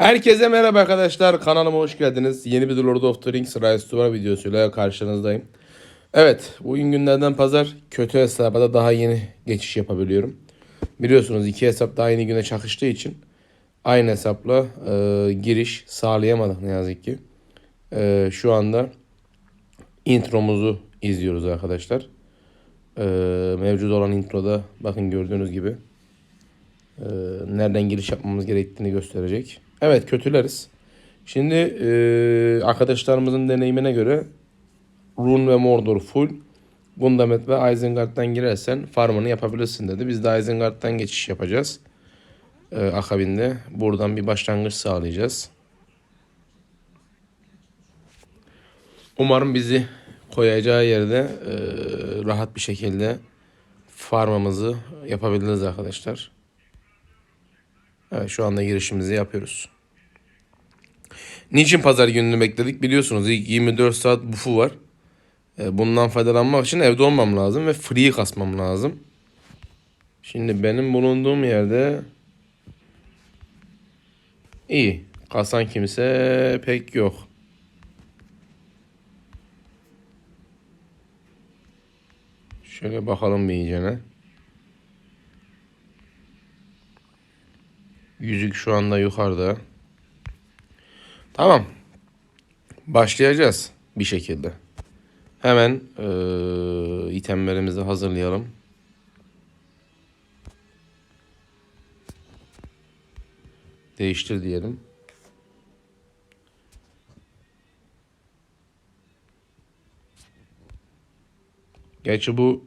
Herkese merhaba arkadaşlar. Kanalıma hoş geldiniz. Yeni bir Lord of the Rings Rise to War videosuyla karşınızdayım. Evet, bugün günlerden pazar. Kötü hesaba da daha yeni geçiş yapabiliyorum. Biliyorsunuz iki hesap daha yeni güne çakıştığı için aynı hesapla e, giriş sağlayamadık ne yazık ki. E, şu anda intromuzu izliyoruz arkadaşlar. E, mevcut olan introda bakın gördüğünüz gibi e, nereden giriş yapmamız gerektiğini gösterecek. Evet kötüleriz. Şimdi e, arkadaşlarımızın deneyimine göre Rune ve Mordor full. Gundamet ve Isengard'dan girersen farmını yapabilirsin dedi. Biz de Isengard'dan geçiş yapacağız. E, akabinde buradan bir başlangıç sağlayacağız. Umarım bizi koyacağı yerde e, rahat bir şekilde farmımızı yapabiliriz arkadaşlar. Evet şu anda girişimizi yapıyoruz. Niçin pazar gününü bekledik? Biliyorsunuz ilk 24 saat bufu var. E, Bundan faydalanmak için evde olmam lazım ve free kasmam lazım. Şimdi benim bulunduğum yerde iyi. Kasan kimse pek yok. Şöyle bakalım bir iyicene. Yüzük şu anda yukarıda. Tamam. Başlayacağız bir şekilde. Hemen eee itemlerimizi hazırlayalım. Değiştir diyelim. Gerçi bu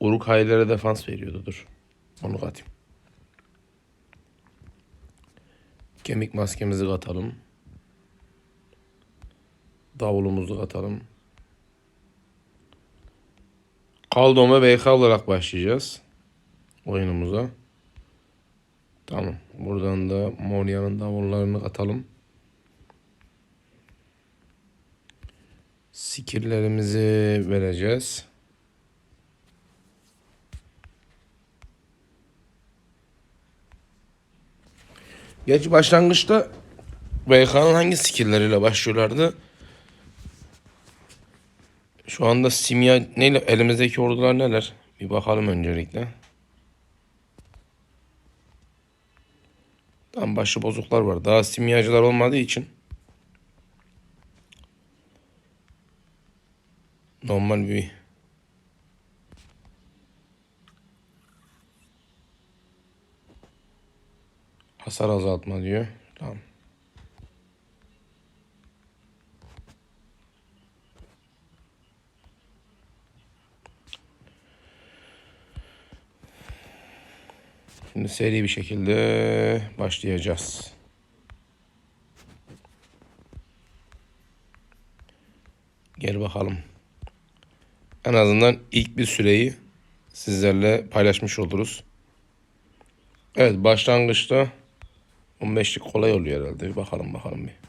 Uruk haylere defans veriyordu. Dur. Onu katayım. Kemik maskemizi katalım. Davulumuzu katalım. Kaldom ve BK olarak başlayacağız. Oyunumuza. Tamam. Buradan da Moria'nın davullarını katalım. Skill'lerimizi vereceğiz. Gerçi başlangıçta VK'nın hangi skill'leriyle başlıyorlardı? Şu anda simya neyle elimizdeki ordular neler? Bir bakalım öncelikle. Tam başı bozuklar var. Daha simyacılar olmadığı için normal bir hasar azaltma diyor. Tamam. Şimdi seri bir şekilde başlayacağız. Gel bakalım. En azından ilk bir süreyi sizlerle paylaşmış oluruz. Evet başlangıçta 15'lik kolay oluyor herhalde. Bir bakalım bakalım bir.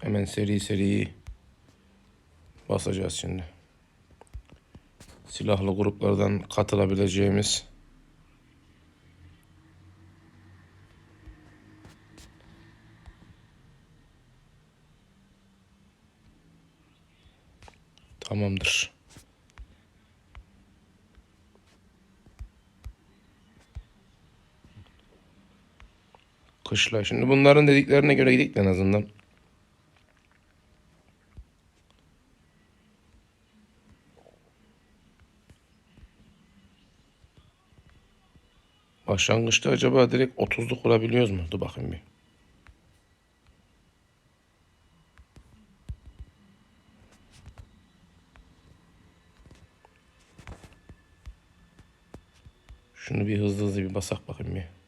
Hemen seri seri basacağız şimdi. Silahlı gruplardan katılabileceğimiz Tamamdır. Kışla. Şimdi bunların dediklerine göre gidelim en azından. Başlangıçta acaba direkt 30'luk kurabiliyoruz mu? Dur bakayım bir. Şunu bir hızlı hızlı bir basak bakayım bir.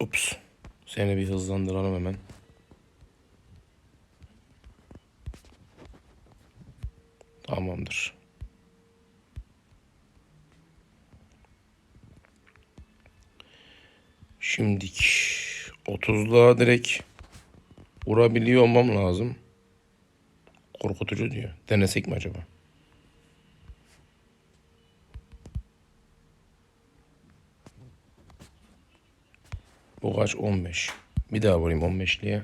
Ups. Seni bir hızlandıralım hemen. Tamamdır. Şimdik 30'luğa direkt vurabiliyor olmam lazım. Korkutucu diyor. Denesek mi acaba? Bu kaç? 15. Bir daha vurayım 15'liye.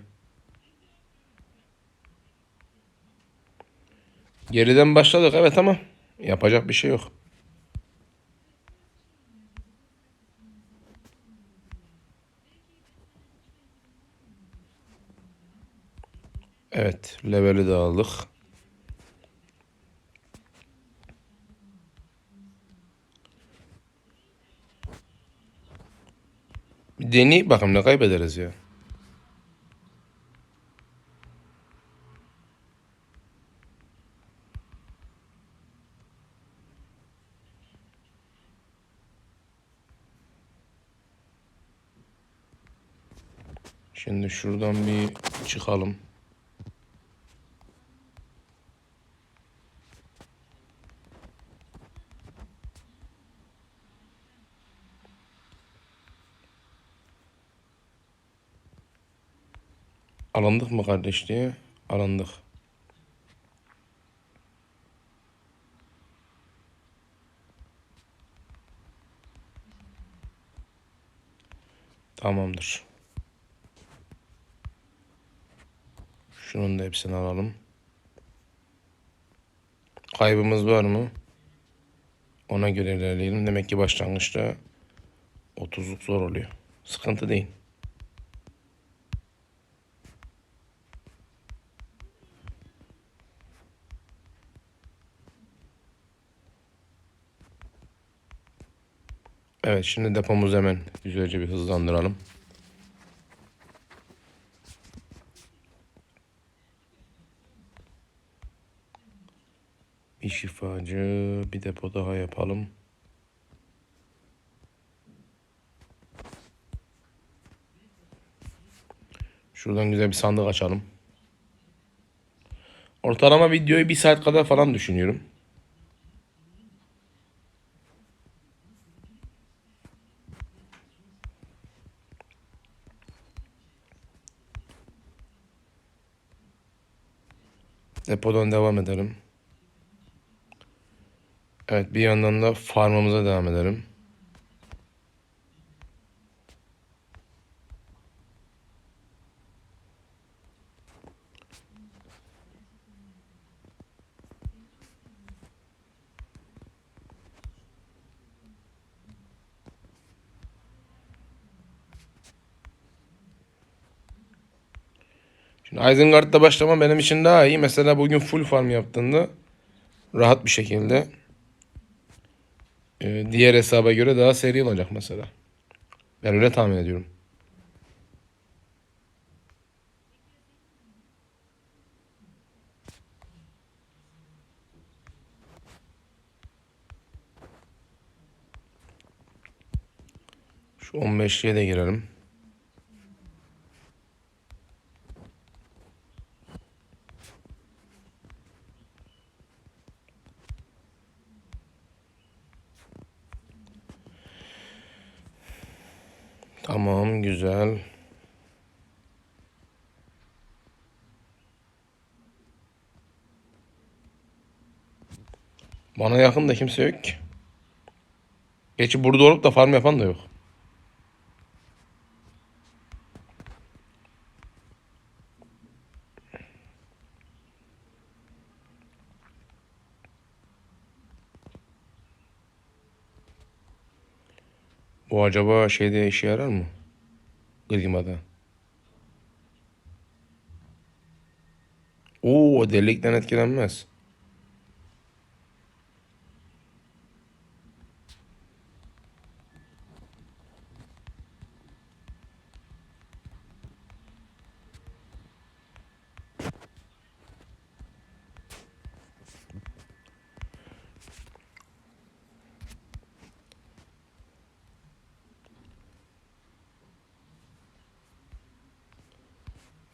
Geriden başladık evet ama yapacak bir şey yok. Evet, leveli de aldık. Bir deney bakalım ne kaybederiz ya. Şimdi şuradan bir çıkalım. Alındık mı kardeş diye? Alındık. Tamamdır. Şunun da hepsini alalım. Kaybımız var mı? Ona göre ilerleyelim. Demek ki başlangıçta 30'luk zor oluyor. Sıkıntı değil. Evet şimdi depomuzu hemen güzelce bir hızlandıralım. Bir şifacı bir depo daha yapalım. Şuradan güzel bir sandık açalım. Ortalama videoyu bir saat kadar falan düşünüyorum. Depodan devam edelim. Evet bir yandan da farmımıza devam edelim. Şimdi Isengard'da başlama benim için daha iyi. Mesela bugün full farm yaptığında rahat bir şekilde e, diğer hesaba göre daha seri olacak mesela. Ben öyle tahmin ediyorum. Şu 15'liğe de girelim. Tamam güzel. Bana yakın da kimse yok ki. Gerçi burada olup da farm yapan da yok. Bu acaba şeyde işe yarar mı? Grima'da. Oo delikten etkilenmez.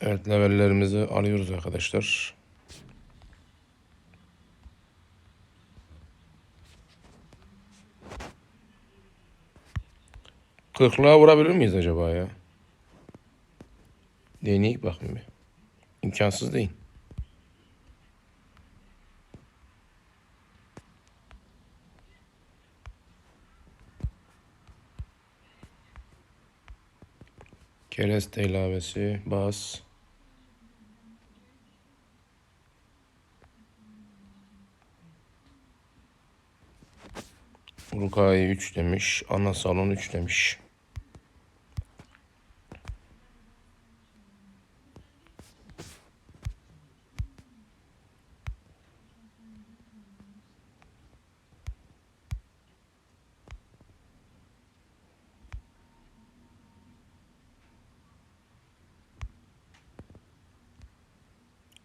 Evet levellerimizi alıyoruz arkadaşlar. Kırklığa vurabilir miyiz acaba ya? Deneyik bakayım bir. İmkansız değil. Kereste ilavesi, bas. Rukai 3 demiş. Ana salon 3 demiş.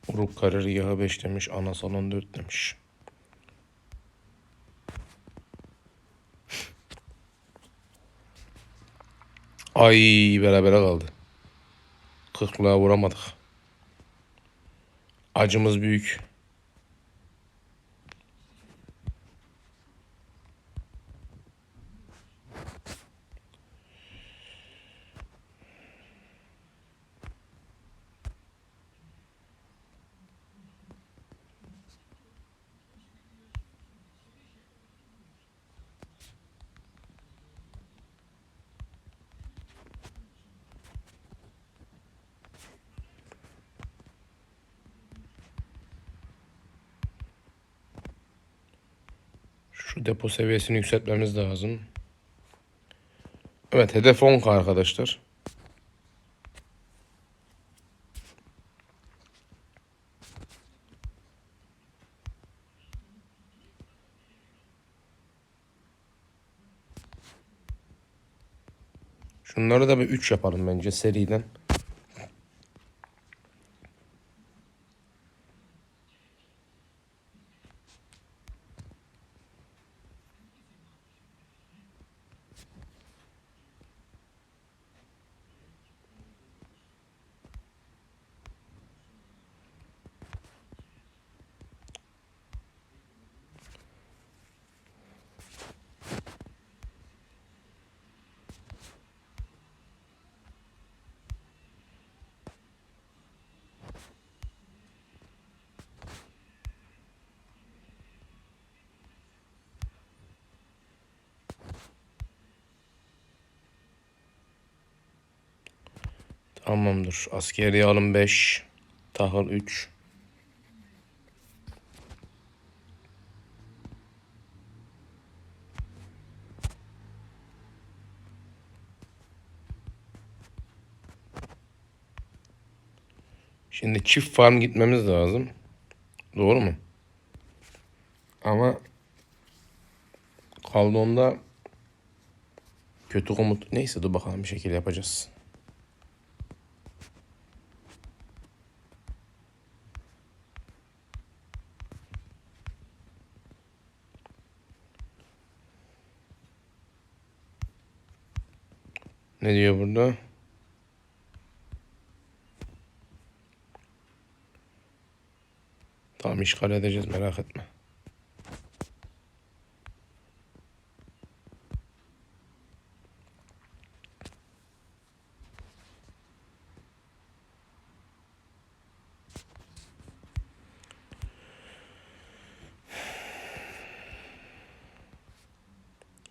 Uruk Karir yağı 5 demiş. Ana salon 4 demiş. Ay berabere kaldı. Kırklığa vuramadık. Acımız büyük. Şu depo seviyesini yükseltmemiz lazım. Evet hedef 10k arkadaşlar. Şunları da bir 3 yapalım bence seriden. Tamamdır. Askeri alım 5. Tahıl 3. Şimdi çift farm gitmemiz lazım. Doğru mu? Ama Kaldon'da kötü komut neyse dur bakalım bir şekilde yapacağız. Ne diyor burada? Tamam işgal edeceğiz merak etme.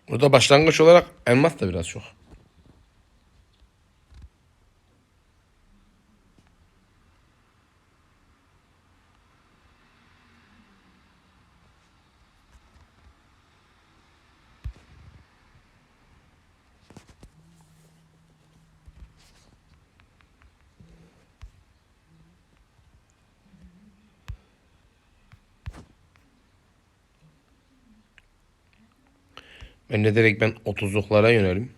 Burada başlangıç olarak elmas da biraz çok. De direkt ben 30'luklara yönelim.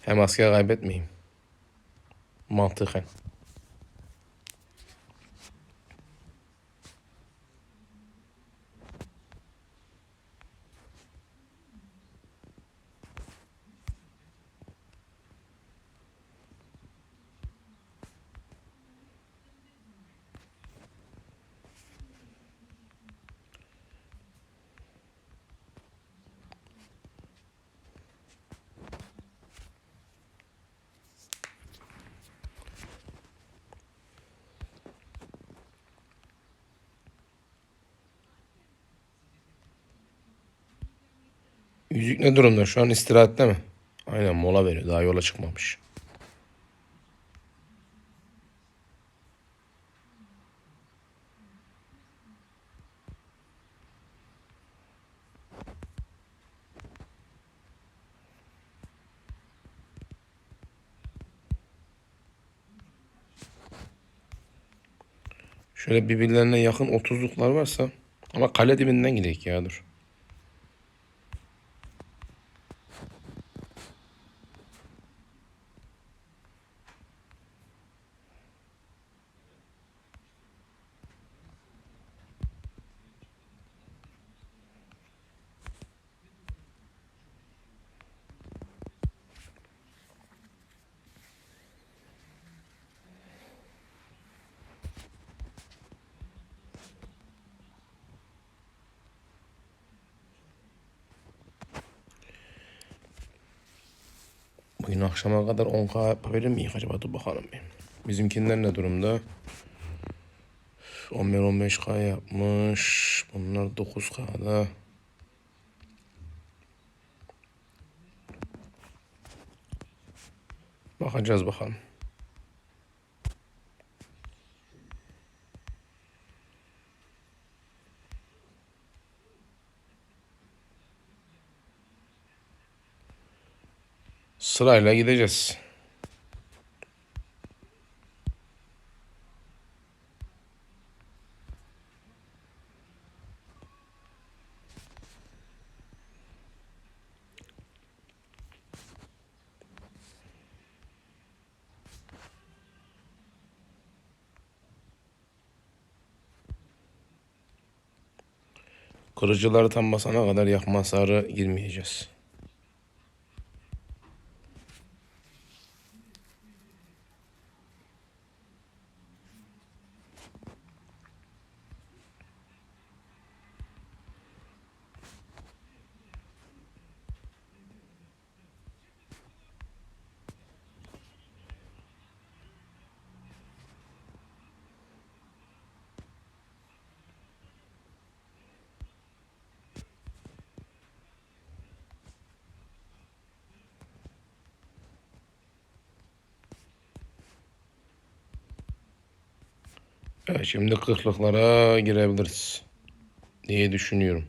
Hem asker kaybetmeyeyim. Mantıken. Yüzük ne durumda? Şu an istirahatte mi? Aynen mola veriyor. Daha yola çıkmamış. Şöyle birbirlerine yakın otuzluklar varsa ama kale dibinden gidelim ya dur. Bugün akşama kadar 10k yapabilir miyim acaba? Dur bakalım bir. Bizimkiler ne durumda? 11-15k yapmış. Bunlar 9k'da. Bakacağız bakalım. Sırayla gideceğiz. Kırıcıları tam basana kadar yakma hasarı girmeyeceğiz. Şimdi kırklıklara girebiliriz diye düşünüyorum.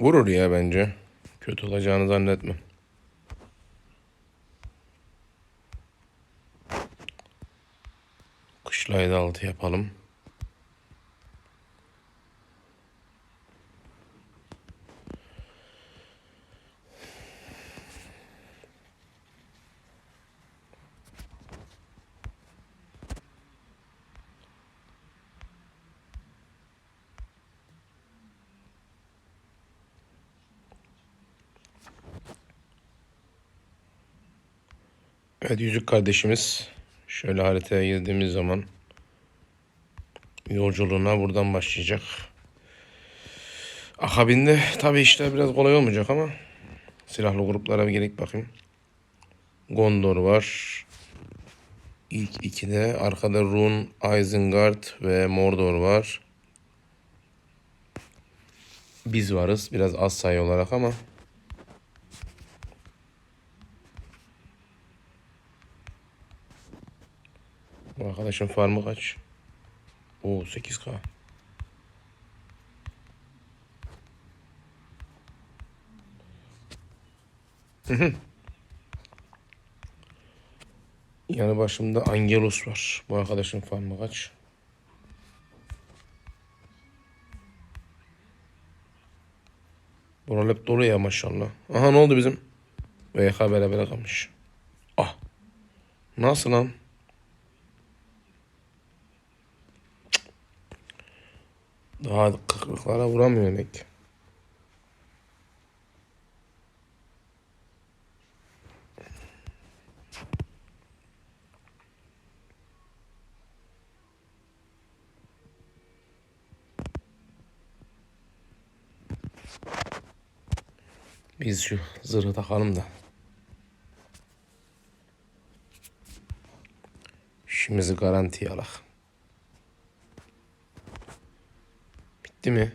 Vurur ya bence. Kötü olacağını zannetmem. Kışlayı da altı yapalım. Evet yüzük kardeşimiz şöyle haritaya girdiğimiz zaman yolculuğuna buradan başlayacak. Akabinde tabi işler biraz kolay olmayacak ama silahlı gruplara bir gerek bakayım. Gondor var. İlk ikide arkada Run, Isengard ve Mordor var. Biz varız biraz az sayı olarak ama Bu arkadaşın farmı kaç? Oo 8k. Yanı başımda Angelus var. Bu arkadaşın farmı kaç? Buralar hep dolu ya maşallah. Aha ne oldu bizim? VK beraber kalmış. Ah. Nasıl lan? Daha kırklıklara vuramıyor nek. Biz şu zırhı takalım da. İşimizi garantiye alak. Bitti mi?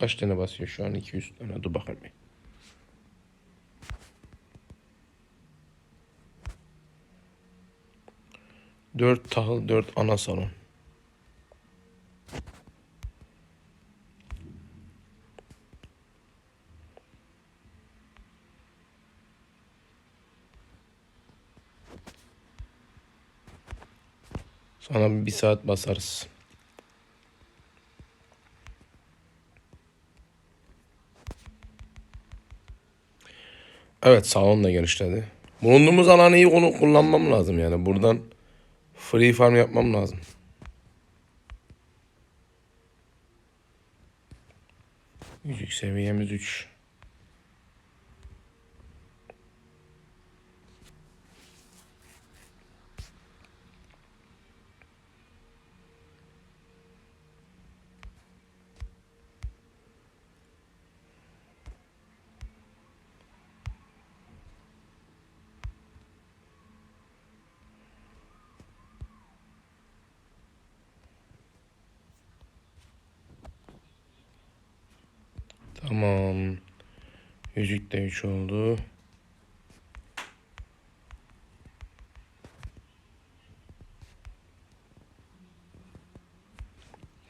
Kaç tane basıyor şu an? 200 tane. Dur bakayım. bir. Dört tahıl, dört ana salon. Sonra bir saat basarız. Evet salon da genişledi. Bulunduğumuz alanı iyi konu- kullanmam lazım yani. Buradan free farm yapmam lazım. Yüzük seviyemiz 3. Tamam. Yüzük de 3 oldu.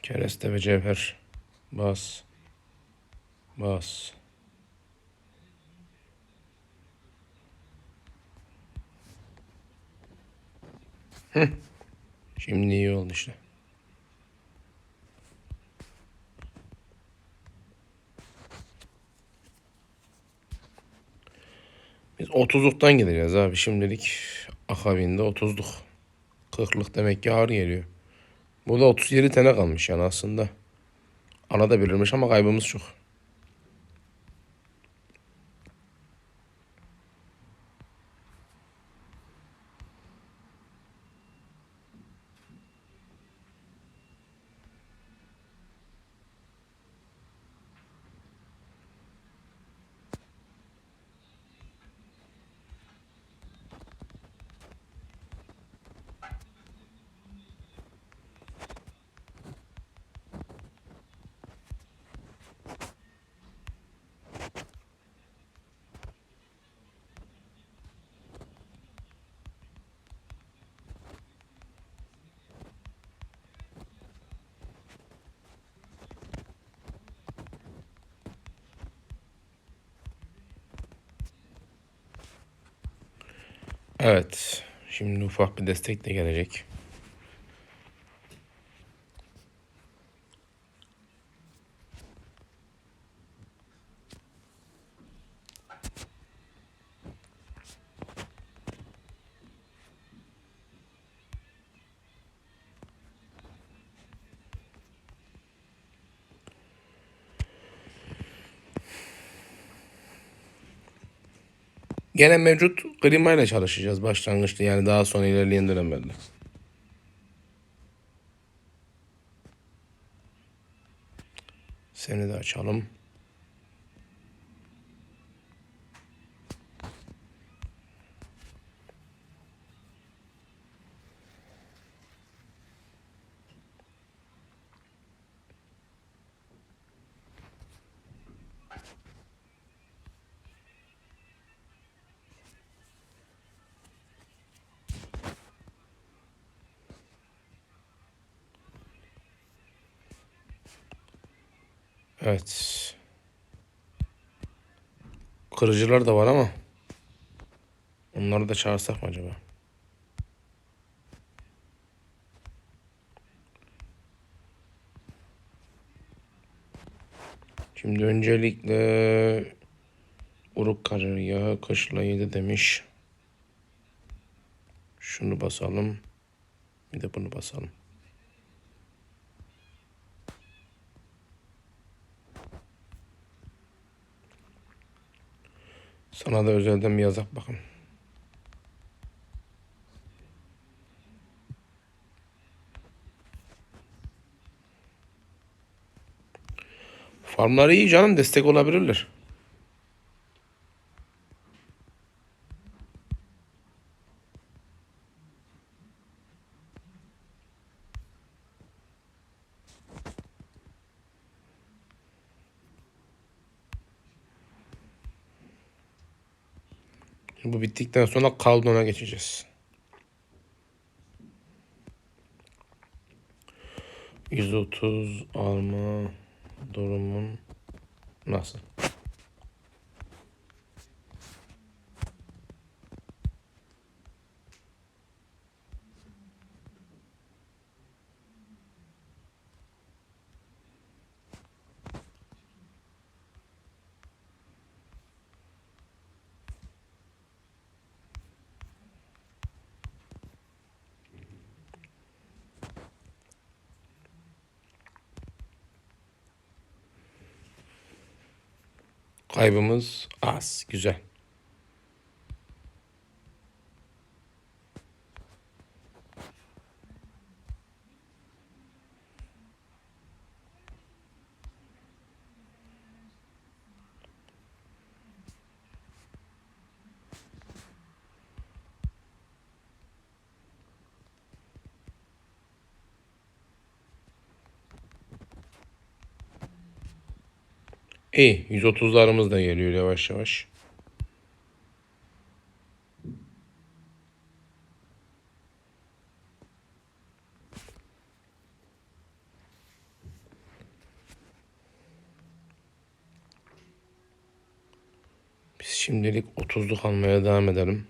Kereste ve cevher. Bas. Bas. Şimdi iyi oldu işte. 30'luktan gideceğiz abi. Şimdilik akabinde 30'luk. 40'lık demek ki ağır geliyor. Burada 37 tane kalmış yani aslında. Ana da belirmiş ama kaybımız çok. Evet. Şimdi ufak bir destek de gelecek. Gene mevcut klimayla çalışacağız başlangıçta yani daha sonra ilerleyen dönemlerde. Seni de açalım. Evet. Kırıcılar da var ama onları da çağırsak mı acaba? Şimdi öncelikle uruk kararı yağı kışla yedi demiş. Şunu basalım. Bir de bunu basalım. Sana da özelden bir yazak bakın. Farmları iyi canım destek olabilirler. Bu bittikten sonra kaldona geçeceğiz. 130 alma durumun nasıl? Kaybımız az. Güzel. İyi. 130'larımız da geliyor yavaş yavaş. Biz şimdilik 30'luk almaya devam edelim.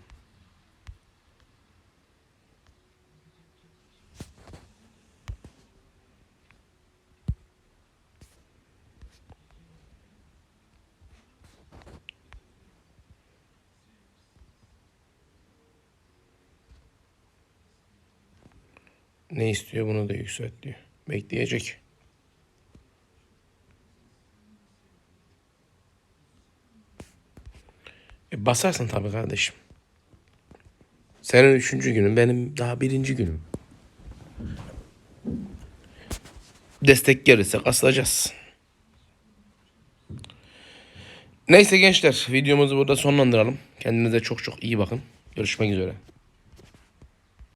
Ne istiyor bunu da yükselt diyor. Bekleyecek. E basarsın tabii kardeşim. Senin üçüncü günün benim daha birinci günüm. Destek gelirse kasılacağız. Neyse gençler videomuzu burada sonlandıralım. Kendinize çok çok iyi bakın. Görüşmek üzere.